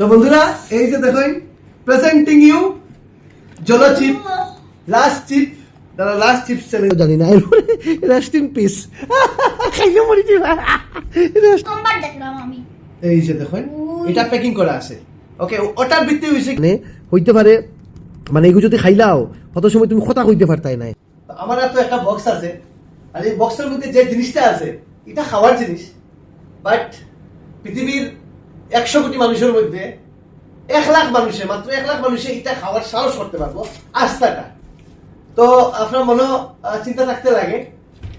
তো বন্ধুরা এই যে দেখুন presenting you Jolo chip last chip দাদা লাস্ট চিপস চ্যালেঞ্জ জানি না রেস্ট ইন পিস খাইলে মরি যাবা। সোমবার দেখলাম আমি। এই যে দেখুন এটা প্যাকিং করা আছে। ওকে ওটার ভিত্তি হইছে মানে হইতে পারে মানে এগুলো যদি খাইলাও কত সময় তুমি কথা কইতে পারতাই নাই। আমার তো একটা বক্স আছে। আর এই বক্সের মধ্যে যে জিনিসটা আছে এটা খাওয়ার জিনিস। বাট পৃথিবীর একশো কোটি মানুষের মধ্যে এক লাখ মানুষের মাত্র এক লাখ মানুষের এটা খাওয়ার সাহস করতে পারব আস্থাটা। তো আপনার মনে চিন্তা থাকতে লাগে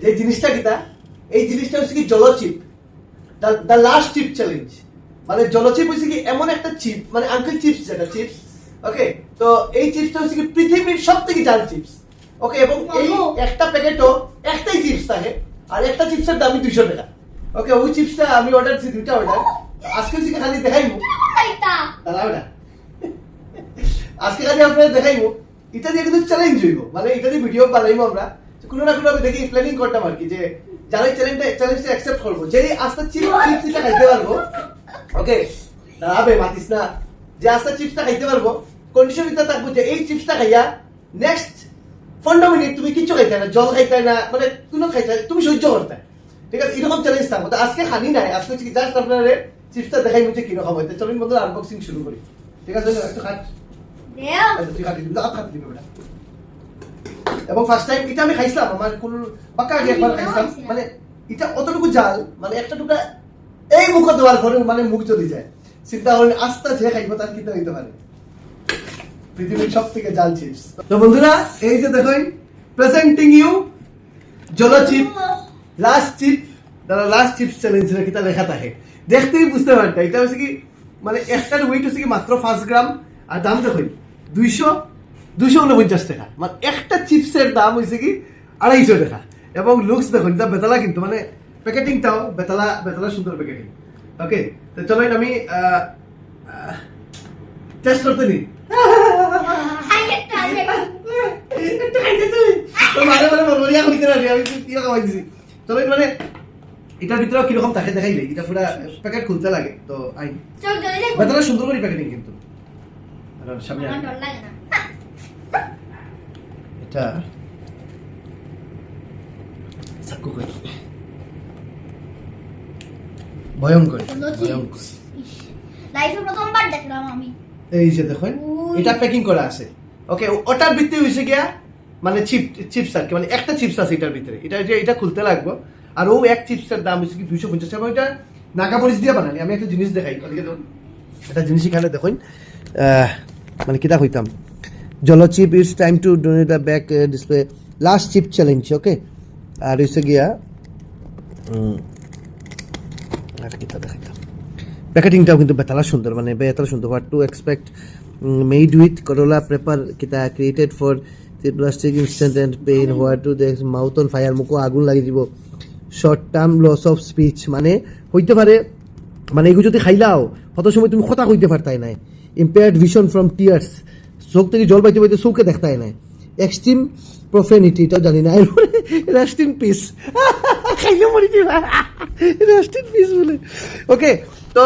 যে জিনিসটা কিটা এই জিনিসটা হচ্ছে কি Jolo chip. The last chip challenge মানে জলচিপ হচ্ছে কি এমন একটা চিপ মানে আঙ্কেল চিপস যেটা চিপস ওকে তো এই চিপসটা হচ্ছে কি পৃথিবীর সব থেকে জাল চিপস ওকে এবং এই একটা প্যাকেটও একটাই চিপস থাকে আর একটা চিপসের দামই দুইশো টাকা ওকে ওই চিপসটা আমি অর্ডার দিচ্ছি দুইটা অর্ডার আজকে খালি দেখাইবো দাঁড়াও না আজকে খালি আপনারা দেখাইবো এটা দিয়ে কিন্তু চ্যালেঞ্জ হইব। মানে এটা দিয়ে ভিডিও বানাইবো আমরা। কোনো না কোনো ভাবে দেখি প্ল্যানিং করতাম আর কি যে যারা চ্যালেঞ্জটা চ্যালেঞ্জটা অ্যাকসেপ্ট করব। যে আস্তে চিপ চিপসটা খাইতে পারব। ওকে দাঁড়াবে মাতিস না। যে আস্তে চিপসটা খাইতে পারব কন্ডিশন এটা থাকব যে এই চিপসটা খাইয়া নেক্সট পনেরো মিনিট তুমি কিচ্ছু খাইতে না। জল খাইতে না। মানে কোনো খাইতে তুমি সহ্য করতে ঠিক আছে? এরকম চ্যালেঞ্জ থাকব। তো আজকে খানি নাই। আজকে জাস্ট আপনার চিপসটা দেখাই হচ্ছে কীরকম হইতে চলুন বন্ধু আনবক্সিং শুরু করি। ঠিক আছে একটু খাট। আচ্ছা তুই খাটি দাঁত খাটি দিবি বেটা এবং ফার্স্ট টাইম এটা আমি খাইছিলাম আমার কোন বাক্কা আগে একবার খাইছিলাম। মানে এটা অতটুকু জাল মানে একটা টুকরা এই মুখ দেওয়ার পরে মানে মুখ চলে যায়। চিন্তা করেন আস্তে যে খাইবো তার কিন্তু হইতে পারে। পৃথিবীর সব থেকে জাল চিপস। তো বন্ধুরা এই যে দেখুন presenting you Jolo chip last chip দাদা লাস্ট চিপস চ্যালেঞ্জ কিতা লেখা থাকে। দেখতেই বুঝতে পারতা এটা হচ্ছে কি মানে একটার ওয়েট হচ্ছে কি মাত্র পাঁচ গ্রাম আর দাম দেখুন দুইশো দুইশো উনপঞ্চাশ টাকা। মানে একটা চিপসের দাম হয়েছে কি আড়াইশো টাকা। এবং লুকস দেখুন এটা বেতলা কিন্তু মানে প্যাকেটিংটাও বেতলা বেতলা সুন্দর প্যাকেটিং। ওকে তো চলো আমি টেস্ট করতে নিই খাওয়াই চলো মানে এটার ভিতরে কীরকম থাকে দেখাইলে? এটা পুরা প্যাকেট খুলতে লাগে তো আই বেতলা সুন্দর করে প্যাকেটিং কিন্তু। সামনে এটা। করে ভয়ঙ্কর ভয়ঙ্কর লাইফে প্রথমবার দেখলাম আমি। এই যে দেখুন এটা প্যাকিং করা আছে। ওকে ওটার ভিত্তি হয়েছে গিয়া মানে চিপ চিপস আর কি মানে একটা চিপস আছে এটার ভিতরে এটা যে এটা খুলতে লাগবো। আর ও এক চিপসের দাম হচ্ছে কি দুইশো পঞ্চাশ টাকা? ওইটা নাগা মরিচ দিয়ে বানালি। আমি একটা জিনিস দেখাই। একটা জিনিস এখানে দেখুন। মানে কিতা কইতাম Jolo chip it's time to donate the back display. Last chip challenge okay? আর হচ্ছে গিয়া আর কিতা দেখাইতাম। প্যাকেটিংটাও কিন্তু বেতালা সুন্দর মানে বেতালা সুন্দর। What to expect made with Carolina pepper কিতা created for plastic instant and pain what to দেখ মাউথ অন ফায়ার মুখও আগুন লাগিয়ে দিব। Short term loss of speech মানে হইতে পারে মানে এগুলো যদি খাইলাও, কত সময় তুমি কথা কইতে পারতাই নাই। ইম্পেয়ার্ড ভিশন ফ্রম টিয়ার্স চোখ থেকে জল পাইতে পাইতে চোখে দেখতাই নাই। এক্সট্রিম প্রফেনিটি এটাও জানি না। রেস্ট ইন পিস খাইলে মরি যাবা। রেস্ট ইন পিস বলে। ওকে তো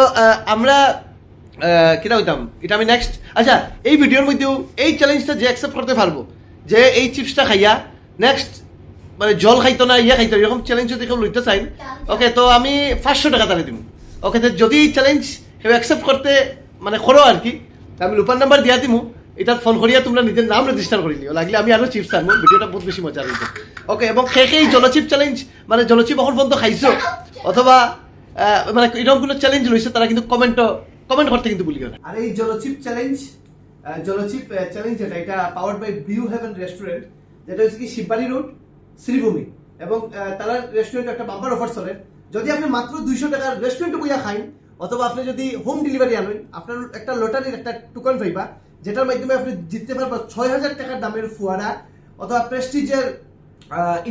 আমরা কিটা হইতাম? এটা আমি নেক্সট আচ্ছা এই ভিডিওর মধ্যেও এই চ্যালেঞ্জটা যে অ্যাকসেপ্ট করতে পারব, যে এই চিপসটা খাইয়া নেক্সট মানে জল খাইতো না, ইয়া খাইতো এরকম চ্যালেঞ্জ যদি কেউ লইতে চাই ওকে তো আমি পাঁচশো টাকা তাহলে দিব ওকে তো যদি চ্যালেঞ্জ কেউ অ্যাকসেপ্ট করতে মানে করো আর কি আমি লুপার নাম্বার দিয়া দিমু। এটা ফোন করিয়া তোমরা নিজের নাম রেজিস্টার করে নিও। লাগলে আমি আরও চিপস আনব, ভিডিওটা বহুত বেশি মজা হইতো। ওকে এবং কে জলচিপ চ্যালেঞ্জ মানে জলচিপ এখন পর্যন্ত খাইছো? অথবা মানে এরকম কোনো চ্যালেঞ্জ লইছে, তারা কিন্তু কমেন্ট কমেন্ট করতে কিন্তু ভুলিও না। আর এই জলচিপ চ্যালেঞ্জ জলচিপ চ্যালেঞ্জ যেটা, এটা পাওয়ার্ড বাই বিউ হেভেন রেস্টুরেন্ট যেটা হচ্ছে কি শিববাড়ি রোড শ্রীভূমি। এবং তারা রেস্টুরেন্টে একটা বাম্পার অফার চলে। যদি আপনি মাত্র দুইশো টাকার রেস্টুরেন্টে বইয়া খাইন, অথবা আপনি যদি হোম ডেলিভারি আনেন, আপনার একটা লটারির একটা টোকন পাইবা, যেটার মাধ্যমে আপনি জিততে পারবেন ছয় হাজার টাকার দামের ফুয়ারা, অথবা প্রেস্টিজের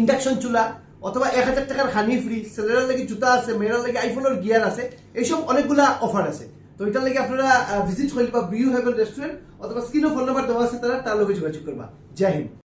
ইন্ডাকশন চুলা, অথবা এক হাজার টাকার হানি ফ্রি ছেলেরার লাগি জুতা আছে, মেয়েরার লাগি আইফোনের গিয়ার আছে, এইসব অনেকগুলা অফার আছে। তো এটার লাগি আপনারা ভিজিট করবা বিউ হেভেন রেস্টুরেন্ট অথবা স্ক্রিনও ফোন নাম্বার দেওয়া আছে তারা, তার লগে যোগাযোগ করবা। জয় হিন্দ।